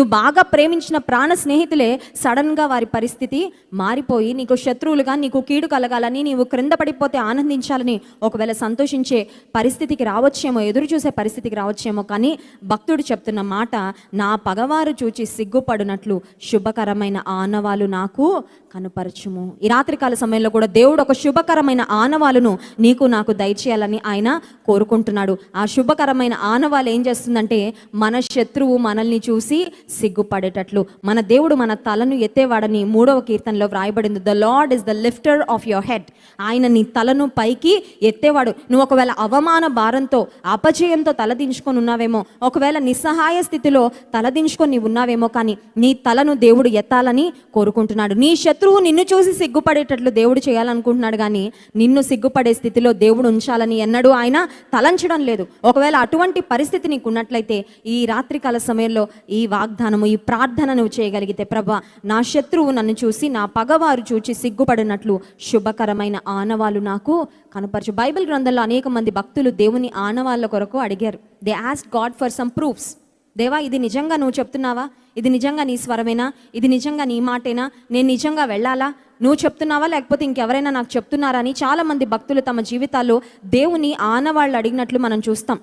నువ్వు బాగా ప్రేమించిన ప్రాణ స్నేహితులే సడన్గా వారి పరిస్థితి మారిపోయి నీకు శత్రువులుగా నీకు కీడు కలగాలని నీవు క్రింద పడిపోతే ఆనందించాలని ఒకవేళ సంతోషించే పరిస్థితికి రావచ్చేమో ఎదురు చూసే పరిస్థితికి రావచ్చేమో కానీ భక్తుడు చెప్తున్న మాట నా పగవారు చూచి సిగ్గుపడినట్లు శుభకరమైన ఆనవాలు నాకు కనుపరచుము. ఈ రాత్రికాల సమయంలో కూడా దేవుడు ఒక శుభకరమైన ఆనవాలను నీకు నాకు దయచేయాలని ఆయన కోరుకుంటున్నాడు. ఆ శుభకరమైన ఆనవాలు ఏం చేస్తుందంటే మన శత్రువు మనల్ని చూసి సిగ్గుపడేటట్లు. మన దేవుడు మన తలను ఎత్తేవాడని మూడవ కీర్తనలో వ్రాయబడింది. The lord is the lifter of your head ఆయన నీ తలను పైకి ఎత్తేవాడు. నువ్వు ఒకవేళ అవమాన భారంతో అపజయంతో తలదించుకొని ఉన్నావేమో ఒకవేళ నిస్సహాయ స్థితిలో తలదించుకొని ఉన్నావేమో కానీ నీ తలను దేవుడు ఎత్తాలని కోరుకుంటున్నాడు. నీ శత్రువు నిన్ను చూసి సిగ్గుపడేటట్లు దేవుడు చేయాలనుకుంటున్నాడు కానీ నిన్ను సిగ్గుపడే స్థితిలో దేవుడు ఉంచాలని ఎన్నడూ ఆయన తలంచడం లేదు. ఒకవేళ అటువంటి పరిస్థితి నీకున్నట్లయితే ఈ రాత్రికాల సమయంలో ఈ వాగ్దానము ఈ ప్రార్థన నువ్వు చేయగలిగితే ప్రభా నా శత్రువు నన్ను చూసి నా పగవారు చూచి సిగ్గుపడినట్లు శుభకరమైన ఆనవాలు నాకు కనపరచు. బైబిల్ గ్రంథంలో అనేక మంది భక్తులు దేవుని ఆనవాళ్ళ కొరకు అడిగారు. They asked God for some proofs దేవా ఇది నిజంగా నువ్వు చెప్తున్నావా? ఇది నిజంగా నీ స్వరమేనా? ఇది నిజంగా నీ మాటేనా? నేను నిజంగా వెళ్ళాలా? నువ్వు చెప్తున్నావా? లేకపోతే ఇంకెవరైనా నాకు చెప్తున్నారా? అని చాలామంది భక్తులు తమ జీవితాల్లో దేవుని ఆనవాళ్ళు అడిగినట్లు మనం చూస్తాం.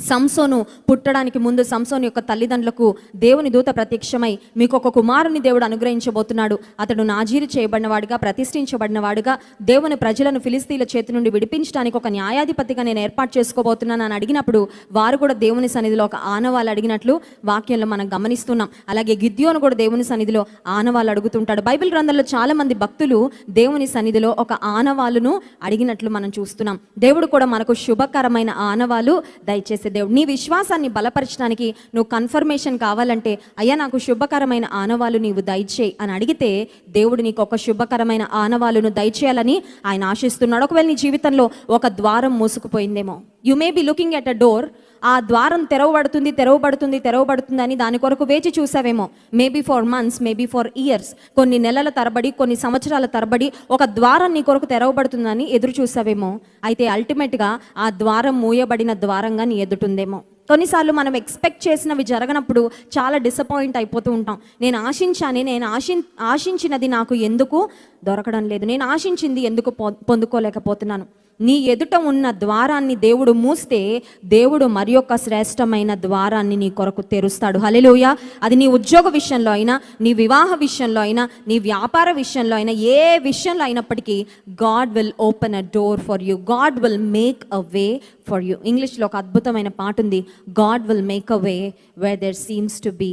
సంసోను పుట్టడానికి ముందు సంసోను యొక్క తల్లిదండ్రులకు దేవుని దూత ప్రత్యక్షమై మీకు ఒక కుమారుని దేవుడు అనుగ్రహించబోతున్నాడు. అతడు నాజీరు చేయబడినవాడుగా ప్రతిష్ఠించబడినవాడుగా దేవుని ప్రజలను ఫిలిస్తీన్ల చేతి నుండి విడిపించడానికి ఒక న్యాయాధిపతిగా నేను ఏర్పాటు చేసుకోబోతున్నాను అని అడిగినప్పుడు వారు కూడా దేవుని సన్నిధిలో ఒక ఆనవాళ్ళు అడిగినట్లు వాక్యంలో మనం గమనిస్తున్నాం. అలాగే గిద్యోను కూడా దేవుని సన్నిధిలో ఆనవాళ్ళు అడుగుతుంటాడు. బైబిల్ గ్రంథంలో చాలా మంది భక్తులు దేవుని సన్నిధిలో ఒక ఆనవాళ్ళును అడిగినట్లు మనం చూస్తున్నాం. దేవుడు కూడా మనకు శుభకరమైన ఆనవాలు దయచేసి దేవుడు. నీ విశ్వాసాన్ని బలపరచడానికి నువ్వు కన్ఫర్మేషన్ కావాలంటే అయ్యా నాకు శుభకరమైన ఆనవాలు నీవు దయచేయి అని అడిగితే దేవుడు నీకు ఒక శుభకరమైన ఆనవాలును దయచేయాలని ఆయన ఆశిస్తున్నాడు. ఒకవేళ నీ జీవితంలో ఒక ద్వారం మూసుకుపోయిందేమో. You may be looking at a door ఆ ద్వారం తెరవబడుతుంది తెరవబడుతుంది తెరవబడుతుంది అని దాని కొరకు వేచి చూసావేమో. Maybe for months maybe for years కొన్ని నెలల తరబడి కొన్ని సంవత్సరాల తరబడి ఒక ద్వారం నీ కొరకు తెరవబడుతుందని ఎదురు చూసావేమో. అయితే అల్టిమేట్గా ఆ ద్వారం మూయబడిన ద్వారంగా నీ ఎదుటుందేమో కొన్నిసార్లు మనం ఎక్స్పెక్ట్ చేసినవి జరగనప్పుడు చాలా డిసప్పాయింట్ అయిపోతూ ఉంటాం. నేను ఆశించాను నేను ఆశి ఆశించినది నాకు ఎందుకు? దొరకడం లేదు. నేను ఆశించింది ఎందుకు పొందుకోలేకపోతున్నాను. నీ ఎదుట ఉన్న ద్వారాన్ని దేవుడు మూస్తే దేవుడు మరి యొక్క శ్రేష్టమైన ద్వారాన్ని నీ కొరకు తెరుస్తాడు. హలెలుయ అది నీ ఉద్యోగ విషయంలో అయినా నీ వివాహ విషయంలో అయినా నీ వ్యాపార విషయంలో అయినా ఏ విషయంలో అయినప్పటికీ God will open a door for you God will make a way for you ఇంగ్లీష్లో ఒక అద్భుతమైన పాట ఉంది God will make a way where there seems to be